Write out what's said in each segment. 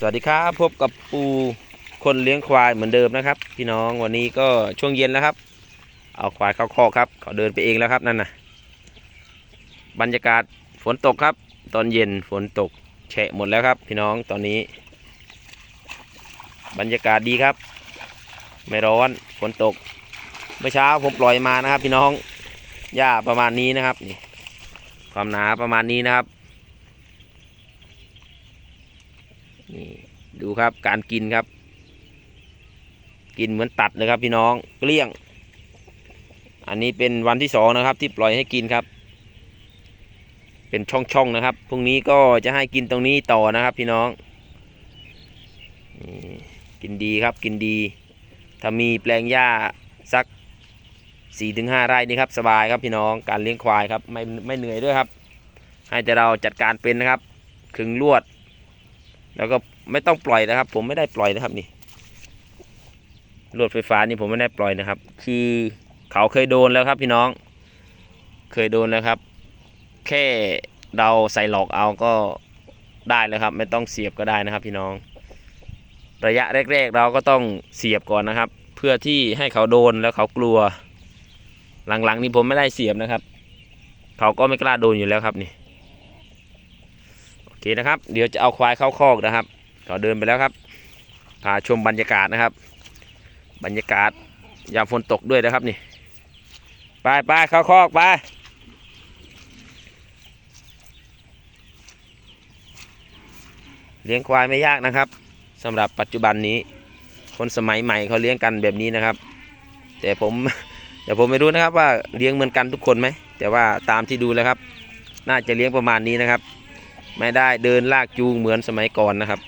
สวัสดีครับพบกับปูคนเลี้ยงควายเหมือนเดิมนะครับ พี่น้องวันนี้ก็ช่วงเย็นแล้วครับ เอาควายเข้าคอกครับเขาเดินไปเองแล้วครับนั่นนะบรรยากาศฝนตกครับ ตอนเย็นฝนตกแฉะหมดแล้วครับ พี่น้องตอนนี้ บรรยากาศดีครับ ไม่ร้อนฝนตก เมื่อเช้าผมปล่อยมานะครับ พี่น้องหญ้าประมาณนี้นะครับนี่ความหนาประมาณนี้นะครับ นี่ดูครับการกินครับ กินเหมือนตัดเลยครับพี่น้องเกลี้ยง อันนี้เป็นวันที่สองนะครับ ที่ปล่อยให้กินครับ เป็นช่องๆนะครับพรุ่งนี้ก็จะให้กินตรงนี้ต่อนะครับ พี่น้องกินดีครับกินดี ถ้ามีแปลงหญ้าสัก4-5ถึงไร่นี่ครับสบายครับพี่น้องการเลี้ยงควายครับไม่ไม่เหนื่อยด้วยครับ ให้แต่เราจัดการเป็นนะครับขึงลวด แล้วก็ไม่ต้องปล่อยนะครับ ผมไม่ได้ปล่อยนะครับนี่รถไฟฟ้านี่ผมไม่ได้ปล่อยนะครับ คือเขาเคยโดนแล้วครับพี่น้อง เคยโดนแล้วครับ แค่เราใส่หลอกเอาก็ได้แล้วครับ ไม่ต้องเสียบก็ได้นะครับ พี่น้อง ระยะแรก ๆ เราก็ต้องเสียบก่อนนะครับ เพื่อที่ให้เขาโดนแล้วเขากลัว หลังๆนี่ผมไม่ได้เสียบนะครับ เขาก็ไม่กล้าโดนอยู่แล้วครับนี่ เคนะครับ เดี๋ยวจะเอาควายเข้าคอกนะครับเขาเดินไปแล้วครับ พาชมบรรยากาศนะครับ บรรยากาศยามฝนตกด้วยนะครับนี่ ไปไปเข้าคอกไปเลี้ยงควายไม่ยากนะครับสำหรับปัจจุบันนี้ คนสมัยใหม่เขาเลี้ยงกันแบบนี้นะครับ แต่ผมแต่ผมไม่รู้นะครับว่าเลี้ยงเหมือนกันทุกคนไหมแต่ว่าตามที่ดูแล้วครับ น่าจะเลี้ยงประมาณนี้นะครับ ไม่ได้เดินลากจูงเหมือนสมัยก่อนนะครับ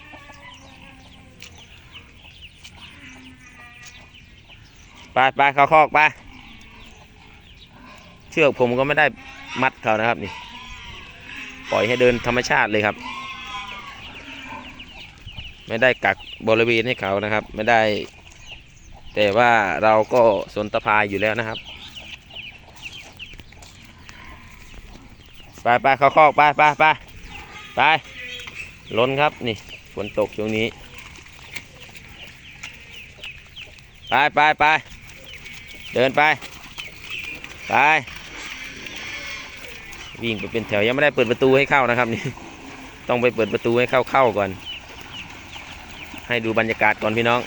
ไปไปเข้าคอกไป เชือกผมก็ไม่ได้มัดเขานะครับนี่ ปล่อยให้เดินธรรมชาติเลยครับ ไม่ได้กักบริเวณให้เขานะครับ ไม่ได้ แต่ว่าเราก็สนตะพายอยู่แล้วนะครับไปไปเข้าคอกไปไปไป ไปล้นครับนี่ฝนตกช่วงนี้ ไปไปไปเดินไป ไป วิ่งไปเป็นแถวยังไม่ได้เปิดประตูให้เข้านะครับนี่ต้องไปเปิดประตูให้เข้าเข้าก่อน ให้ดูบรรยากาศก่อนพี่น้อง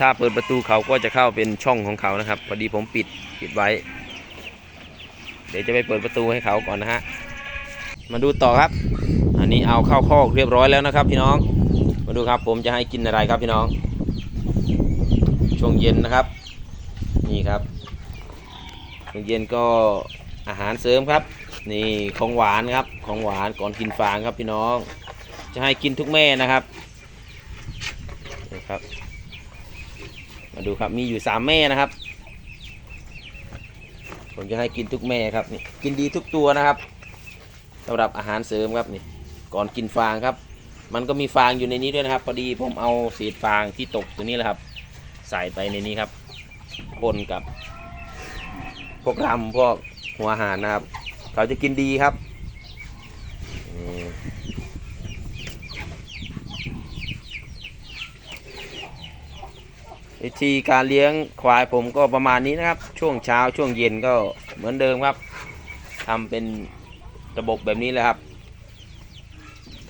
ถ้าเปิดประตูเขาก็จะเข้าเป็นช่องของเขานะครับ พอดีผมปิดปิดไว้ เดี๋ยวจะไปเปิดประตูให้เขาก่อนนะฮะ มาดูต่อครับ อันนี้เอาเข้าคอกเรียบร้อยแล้วนะครับ พี่น้อง มาดูครับผมจะให้กินอะไรครับพี่น้อง ช่วงเย็นนะครับ นี่ครับ ช่วงเย็นก็อาหารเสริมครับ นี่ของหวานครับ ของหวานก่อนกินฟางครับพี่น้อง จะให้กินทุกแม่นะครับนี่ครับ มาดูครับมีอยู่สามแม่นะครับ ผมจะให้กินทุกแม่ครับนี่กินดีทุกตัวนะครับสำหรับอาหารเสริมครับนี่ก่อนกินฟางครับ มันก็มีฟางอยู่ในนี้ด้วยนะครับพอดีผมเอาเศษฟางที่ตกตัวนี้แหละครับ ใส่ไปในนี้ครับปนกับ พวกรำพวกหัวอาหารนะครับ เขาจะกินดีครับ วิธีการเลี้ยงควายผมก็ประมาณนี้นะครับ ช่วงเช้าช่วงเย็นก็เหมือนเดิมครับทำเป็นระบบแบบนี้เลยครับ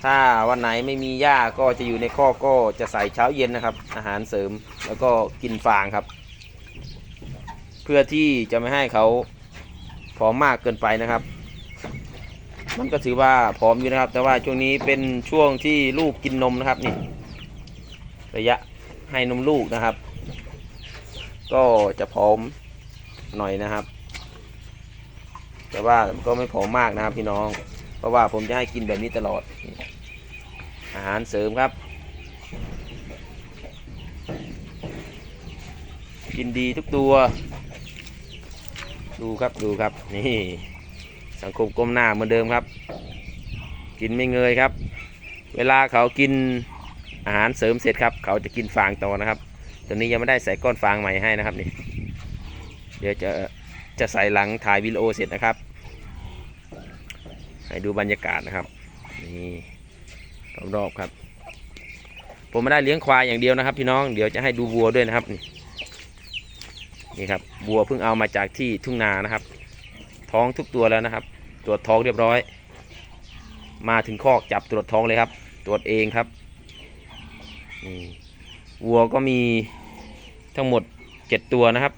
ถ้าวันไหนไม่มีหญ้าก็จะอยู่ในข้อกก็จะใส่เช้าเย็นนะครับ อาหารเสริมแล้วก็กินฟางครับ เพื่อที่จะไม่ให้เขาผอมมากเกินไปนะครับ มันก็ถือว่าผอมอยู่นะครับ แต่ว่าช่วงนี้เป็นช่วงที่ลูกกินนมนะครับนี่ระยะให้นมลูกนะครับ ก็จะผอมหน่อยนะครับ แต่ว่าก็ไม่ผอมมากนะครับพี่น้อง เพราะว่าผมจะให้กินแบบนี้ตลอด อาหารเสริมครับ กินดีทุกตัว ดูครับดูครับนี่สังคมก้มหน้าเหมือนเดิมครับ กินไม่เงยครับ เวลาเขากินอาหารเสริมเสร็จครับ เขาจะกินฟางต่อนะครับ ตอนนี้ยังไม่ได้ใส่ก้อนฟางใหม่ให้นะครับนี่ เดี๋ยวจะจะใส่หลังถ่ายวิดีโอเสร็จนะครับ ให้ดูบรรยากาศนะครับ นี่รอบๆครับ ผมไม่ได้เลี้ยงควายอย่างเดียวนะครับ พี่น้อง เดี๋ยวจะให้ดูวัวด้วยนะครับ นี่นี่ครับวัวเพิ่งเอามาจากที่ทุ่งนานะครับ ท้องทุกตัวแล้วนะครับ ตรวจท้องเรียบร้อย มาถึงคอกจับตรวจท้องเลยครับ ตรวจเองครับนี่วัวก็มี ทั้งหมดเจ็ดตัวนะครับ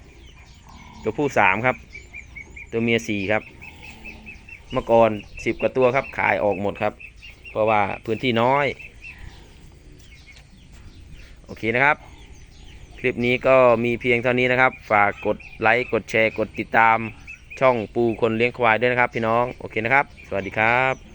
ตัวผู้สามครับ ตัวเมียสี่ครับ เมื่อก่อนสิบกว่าตัวครับ ขายออกหมดครับ เพราะว่าพื้นที่น้อย โอเคนะครับ คลิปนี้ก็มีเพียงเท่านี้นะครับ ฝากกดไลค์ กดแชร์ กดติดตามช่องปูคนเลี้ยงควายด้วยนะครับ พี่น้อง โอเคนะครับ สวัสดีครับ